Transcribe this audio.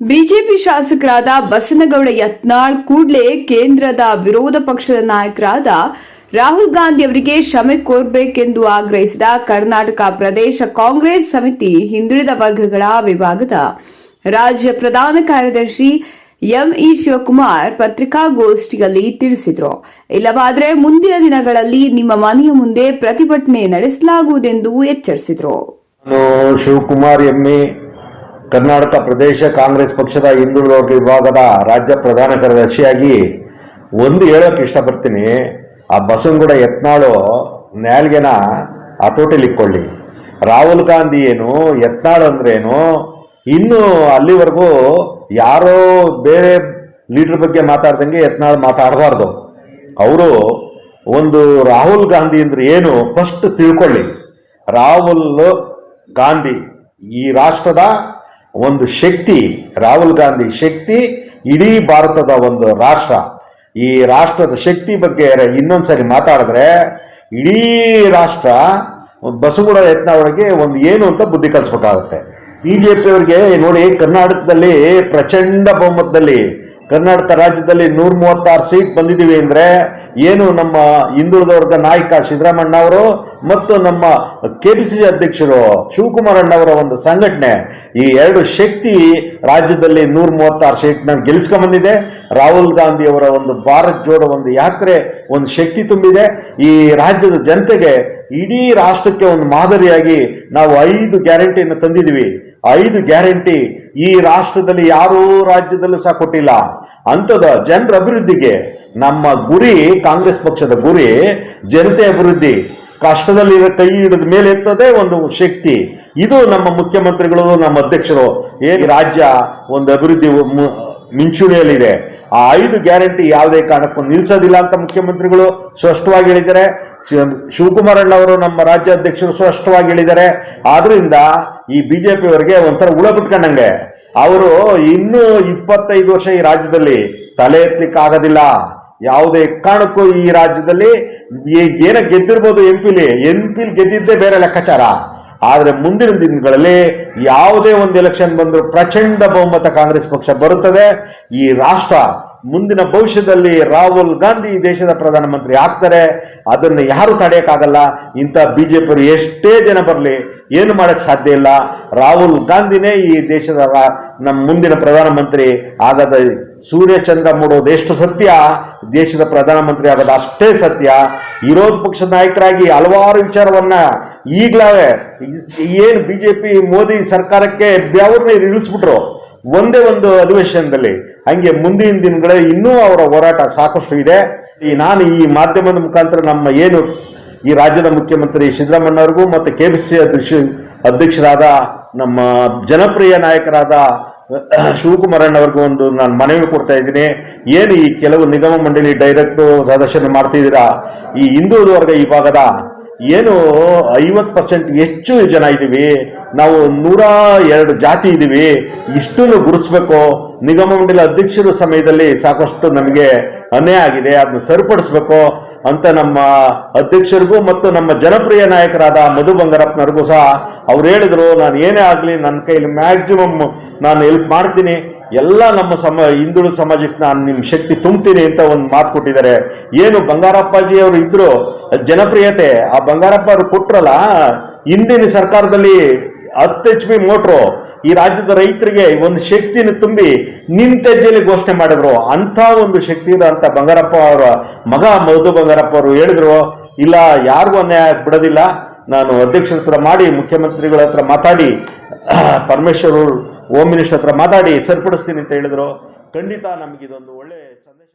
BJP ಶಾಸಕರಾದ ಬಸನಗೌಡ ಯತ್ನಾಳ್ ಕೂಡಲೇ ಕೇಂದ್ರದ ವಿರೋಧ ಪಕ್ಷದ ನಾಯಕರಾದ ರಾಹುಲ್ ಗಾಂಧಿ ಅವರಿಗೆ ಕ್ಷಮೆ ಕೋರಬೇಕೆಂದು ಆಗ್ರಹಿಸಿದ ಕರ್ನಾಟಕ ಪ್ರದೇಶ ಕಾಂಗ್ರೆಸ್ ಸಮಿತಿ ಹಿಂದುಳಿದ ವರ್ಗಗಳ ವಿಭಾಗದ ರಾಜ್ಯ ಪ್ರಧಾನ ಕಾರ್ಯದರ್ಶಿ ಎಂಇ ಶಿವಕುಮಾರ್ ಪತ್ರಿಕಾಗೋಷ್ಠಿಯಲ್ಲಿ ತಿಳಿಸಿದರು. ಇಲ್ಲವಾದರೆ ಮುಂದಿನ ದಿನಗಳಲ್ಲಿ ನಿಮ್ಮ ಮನೆಯ ಮುಂದೆ ಪ್ರತಿಭಟನೆ ನಡೆಸಲಾಗುವುದೆಂದು ಎಚ್ಚರಿಸಿದರು. ಶಿವಕುಮಾರ್ ಎಮ್ಮಿ ಕರ್ನಾಟಕ ಪ್ರದೇಶ ಕಾಂಗ್ರೆಸ್ ಪಕ್ಷದ ಹಿಂದುಳಿದ ವಿಭಾಗದ ರಾಜ್ಯ ಪ್ರಧಾನ ಕಾರ್ಯದರ್ಶಿಯಾಗಿ ಒಂದು ಹೇಳೋಕೆ ಇಷ್ಟಪಡ್ತೀನಿ. ಆ ಬಸವನಗೌಡ ಯತ್ನಾಳು ನ್ಯಾಲ್ಗೆನ ಹತೋಟಿಲಿಕ್ಕೊಳ್ಳಿ. ರಾಹುಲ್ ಗಾಂಧಿ ಏನು, ಯತ್ನಾಳು ಅಂದ್ರೇನು ಇನ್ನೂ ಅಲ್ಲಿವರೆಗೂ ಯಾರೋ ಬೇರೆ ಲೀಡರ್ ಬಗ್ಗೆ ಮಾತಾಡ್ದಂಗೆ ಯತ್ನಾಳು ಮಾತಾಡಬಾರ್ದು. ಅವರು ಒಂದು ರಾಹುಲ್ ಗಾಂಧಿ ಅಂದ್ರೆ ಏನು ಫಸ್ಟ್ ತಿಳ್ಕೊಳ್ಳಿ. ರಾಹುಲ್ ಗಾಂಧಿ ಈ ರಾಷ್ಟ್ರದ ಒಂದು ಶಕ್ತಿ, ರಾಹುಲ್ ಗಾಂಧಿ ಶಕ್ತಿ, ಇಡೀ ಭಾರತದ ಒಂದು ರಾಷ್ಟ್ರ. ಈ ರಾಷ್ಟ್ರದ ಶಕ್ತಿ ಬಗ್ಗೆ ಇನ್ನೊಂದ್ಸರಿ ಮಾತಾಡಿದ್ರೆ, ಇಡೀ ರಾಷ್ಟ್ರ ಬಸಗುಡ ಯತ್ನಾವಳಿಗೆ ಒಂದು ಏನು ಅಂತ ಬುದ್ಧಿ ಕಲಿಸ್ಬೇಕಾಗುತ್ತೆ. ಬಿ ಜೆ ಪಿಯವರಿಗೆ ನೋಡಿ, ಕರ್ನಾಟಕದಲ್ಲಿ ಪ್ರಚಂಡ ಬಹುಮತದಲ್ಲಿ, ಕರ್ನಾಟಕ ರಾಜ್ಯದಲ್ಲಿ ನೂರ ಮೂವತ್ತಾರು ಸೀಟ್ ಬಂದಿದ್ದೀವಿ ಅಂದ್ರೆ ಏನು ನಮ್ಮ ಹಿಂದುಳಿದ ವರ್ಗ ನಾಯಕ ಸಿದ್ದರಾಮಣ್ಣ ಅವರು ಮತ್ತು ನಮ್ಮ ಕೆ ಪಿ ಸಿ ಅಧ್ಯಕ್ಷರು ಶಿವಕುಮಾರ್ ಅಣ್ಣವರ ಒಂದು ಸಂಘಟನೆ, ಈ ಎರಡು ಶಕ್ತಿ ರಾಜ್ಯದಲ್ಲಿ ನೂರ ಮೂವತ್ತಾರು ಸೀಟ್ನ ಗೆಲ್ಲಿಸ್ಕೊಂಬಂದಿದೆ. ರಾಹುಲ್ ಗಾಂಧಿ ಅವರ ಒಂದು ಭಾರತ್ ಜೋಡೋ ಒಂದು ಯಾತ್ರೆ ಒಂದು ಶಕ್ತಿ ತುಂಬಿದೆ. ಈ ರಾಜ್ಯದ ಜನತೆಗೆ ಇಡೀ ರಾಷ್ಟ್ರಕ್ಕೆ ಒಂದು ಮಾದರಿಯಾಗಿ ನಾವು ಐದು ಗ್ಯಾರಂಟಿಯನ್ನು ತಂದಿದ್ದೀವಿ. ಐದು ಗ್ಯಾರಂಟಿ ಈ ರಾಷ್ಟ್ರದಲ್ಲಿ ಯಾರೂ ರಾಜ್ಯದಲ್ಲೂ ಸಹ ಕೊಟ್ಟಿಲ್ಲ. ಅಂಥದ ಜನರ ಅಭಿವೃದ್ಧಿಗೆ ನಮ್ಮ ಗುರಿ, ಕಾಂಗ್ರೆಸ್ ಪಕ್ಷದ ಗುರಿ, ಜನತೆ ಅಭಿವೃದ್ಧಿ. ಕಷ್ಟದಲ್ಲಿರೋ ಕೈ ಹಿಡಿದ ಮೇಲೆ ಇರ್ತದೆ ಒಂದು ಶಕ್ತಿ. ಇದು ನಮ್ಮ ಮುಖ್ಯಮಂತ್ರಿಗಳು, ನಮ್ಮ ಅಧ್ಯಕ್ಷರು. ಏನು ರಾಜ್ಯ ಒಂದು ಅಭಿವೃದ್ಧಿ ಮಿಂಚೂಣಿಯಲ್ಲಿದೆ. ಆ ಐದು ಗ್ಯಾರಂಟಿ ಯಾವುದೇ ಕಾರಣಕ್ಕೂ ನಿಲ್ಲಿಸೋದಿಲ್ಲ ಅಂತ ಮುಖ್ಯಮಂತ್ರಿಗಳು ಸ್ಪಷ್ಟವಾಗಿ ಹೇಳಿದ್ದಾರೆ. ಶಿವ- ಶಿವಕುಮಾರ್ ಅಣ್ಣವರು ನಮ್ಮ ರಾಜ್ಯಾಧ್ಯಕ್ಷರು ಸ್ಪಷ್ಟವಾಗಿ ಹೇಳಿದ್ದಾರೆ. ಆದ್ರಿಂದ ಈ ಬಿಜೆಪಿ ಅವರಿಗೆ ಒಂಥರ ಉಳ ಬಿಟ್ಕೊಂಡಂಗೆ. ಅವರು ಇನ್ನೂ ಇಪ್ಪತ್ತೈದು ವರ್ಷ ಈ ರಾಜ್ಯದಲ್ಲಿ ತಲೆ ಎತ್ತಲಿಕ್ಕೆ ಆಗೋದಿಲ್ಲ ಯಾವುದೇ ಕಾರಣಕ್ಕೂ ಈ ರಾಜ್ಯದಲ್ಲಿ ಏನ ಗೆದ್ದಿರ್ಬೋದು ಎಂ ಪಿಲಿ ಎಂ ಪಿಲಿ ಗೆದ್ದಿದ್ದೇ ಬೇರೆ ಲೆಕ್ಕಾಚಾರ. ಆದರೆ ಮುಂದಿನ ದಿನಗಳಲ್ಲಿ ಯಾವುದೇ ಒಂದು ಎಲೆಕ್ಷನ್ ಬಂದರೂ ಪ್ರಚಂಡ ಬಹುಮತ ಕಾಂಗ್ರೆಸ್ ಪಕ್ಷ ಬರುತ್ತದೆ. ಈ ರಾಷ್ಟ್ರ ಮುಂದಿನ ಭವಿಷ್ಯದಲ್ಲಿ ರಾಹುಲ್ ಗಾಂಧಿ ದೇಶದ ಪ್ರಧಾನಮಂತ್ರಿ ಆಗ್ತಾರೆ. ಅದನ್ನು ಯಾರು ತಡೆಯೋಕ್ಕಾಗಲ್ಲ. ಇಂಥ ಬಿ ಜೆ ಪಿಯವರು ಎಷ್ಟೇ ಜನ ಬರಲಿ, ಏನು ಮಾಡೋಕ್ಕೆ ಸಾಧ್ಯ ಇಲ್ಲ. ರಾಹುಲ್ ಗಾಂಧಿನೇ ಈ ದೇಶದ ನಮ್ಮ ಮುಂದಿನ ಪ್ರಧಾನಮಂತ್ರಿ ಆಗದ ಸೂರ್ಯಚಂದ್ರ ಮೂಡೋದು ಎಷ್ಟು ಸತ್ಯ? ದೇಶದ ಪ್ರಧಾನಮಂತ್ರಿ ಆಗೋದು ಅಷ್ಟೇ ಸತ್ಯ. ವಿರೋಧ ಪಕ್ಷದ ನಾಯಕರಾಗಿ ಹಲವಾರು ವಿಚಾರವನ್ನ ಈಗಲೇ ಏನು ಬಿ ಜೆ ಪಿ ಮೋದಿ ಸರ್ಕಾರಕ್ಕೆ ಬ್ಯಾವ್ರನ್ನ ಇಳಿಸ್ಬಿಟ್ರು. ಒಂದೇ ಒಂದು ಅಧಿವೇಶನದಲ್ಲಿ. ಹಂಗೆ ಮುಂದಿನ ದಿನಗಳಲ್ಲಿ ಇನ್ನೂ ಅವರ ಹೋರಾಟ ಸಾಕಷ್ಟು ಇದೆ. ಈ ನಾನು ಈ ಮಾಧ್ಯಮದ ಮುಖಾಂತರ ನಮ್ಮ ಏನು ಈ ರಾಜ್ಯದ ಮುಖ್ಯಮಂತ್ರಿ ಸಿದ್ದರಾಮಯ್ಯವ್ರಿಗೂ ಮತ್ತು ಕೆ ಪಿ ಸಿ ಅಧ್ಯಕ್ಷ ಅಧ್ಯಕ್ಷರಾದ ನಮ್ಮ ಜನಪ್ರಿಯ ನಾಯಕರಾದ ಶಿವಕುಮಾರಣ್ಣವ್ರಿಗೂ ಒಂದು ನಾನು ಮನವಿ ಕೊಡ್ತಾ ಇದ್ದೀನಿ. ಏನು ಈ ಕೆಲವು ನಿಗಮ ಮಂಡಳಿ ಡೈರೆಕ್ಟು ಸದಸ್ಯರು ಮಾಡ್ತಿದ್ದೀರಾ? ಈ ಹಿಂದುಳಿದ ವರ್ಗ ಈ ಭಾಗದ ಏನು ಐವತ್ತು ಪರ್ಸೆಂಟ್ ಹೆಚ್ಚು ಜನ ಇದ್ದೀವಿ ನಾವು ನೂರ ಎರಡು ಜಾತಿ ಇದ್ದೀವಿ ಇಷ್ಟನ್ನು ಗುರುಸ್ಬೇಕು ನಿಗಮ ಮಂಡಳಿ ಅಧ್ಯಕ್ಷರ ಸಮಯದಲ್ಲಿ ಸಾಕಷ್ಟು ನಮಗೆ ಅನ್ಯಾಯ ಆಗಿದೆ. ಅದನ್ನು ಸರಿಪಡಿಸ್ಬೇಕು. ಅಂತ ನಮ್ಮ ಅಧ್ಯಕ್ಷರಿಗೂ ಮತ್ತು ನಮ್ಮ ಜನಪ್ರಿಯ ನಾಯಕರಾದ ಮಧು ಬಂಗಾರಪ್ಪನವ್ರಿಗೂ ಸಹ ಅವ್ರು ಹೇಳಿದ್ರು, ನಾನು ಏನೇ ಆಗಲಿ ನನ್ನ ಕೈಲಿ ಮ್ಯಾಕ್ಸಿಮಮ್ ನಾನು ಹೆಲ್ಪ್ ಮಾಡ್ತೀನಿ. ಎಲ್ಲ ನಮ್ಮ ಸಮ, ಹಿಂದುಳಿದ ಸಮಾಜಕ್ಕೆ ನಾನು ನಿಮ್ಮ ಶಕ್ತಿ ತುಂಬ್ತೀನಿ ಅಂತ ಒಂದು ಮಾತು ಕೊಟ್ಟಿದ್ದಾರೆ. ಏನು ಬಂಗಾರಪ್ಪಾಜಿ ಅವರು ಇದ್ರು, ಜನಪ್ರಿಯತೆ. ಆ ಬಂಗಾರಪ್ಪ ಅವರು ಕೊಟ್ರಲ್ಲ, ಹಿಂದಿನ ಸರ್ಕಾರದಲ್ಲಿ ಹತ್ತು ಎಚ್ ಪಿ ಮೋಟ್ರು ಈ ರಾಜ್ಯದ ರೈತರಿಗೆ ಒಂದು ಶಕ್ತಿಯನ್ನು ತುಂಬಿ ನಿಂತೆಜ್ಜೆಯಲ್ಲಿ ಘೋಷಣೆ ಮಾಡಿದ್ರು. ಅಂಥ ಒಂದು ಶಕ್ತಿ ಅಂತ ಬಂಗಾರಪ್ಪ ಅವರ ಮಗ ಮಧು ಬಂಗಾರಪ್ಪ ಅವರು ಹೇಳಿದ್ರು. ಇಲ್ಲ, ಯಾರಿಗೂ ಅನ್ಯಾಯ ಬಿಡೋದಿಲ್ಲ ನಾನು ಅಧ್ಯಕ್ಷರ ಹತ್ರ ಮಾಡಿ, ಮುಖ್ಯಮಂತ್ರಿಗಳ ಹತ್ರ ಮಾತಾಡಿ, ಪರಮೇಶ್ವರ್ ಹೋಮ್ ಮಿನಿಸ್ಟರ್ ಹತ್ರ ಮಾತಾಡಿ, ಸರಿಪಡಿಸ್ತೀನಿ ಅಂತ ಹೇಳಿದ್ರು. ಖಂಡಿತ ನಮಗಿದೊಂದು ಒಳ್ಳೆ ಸಂದೇಶ.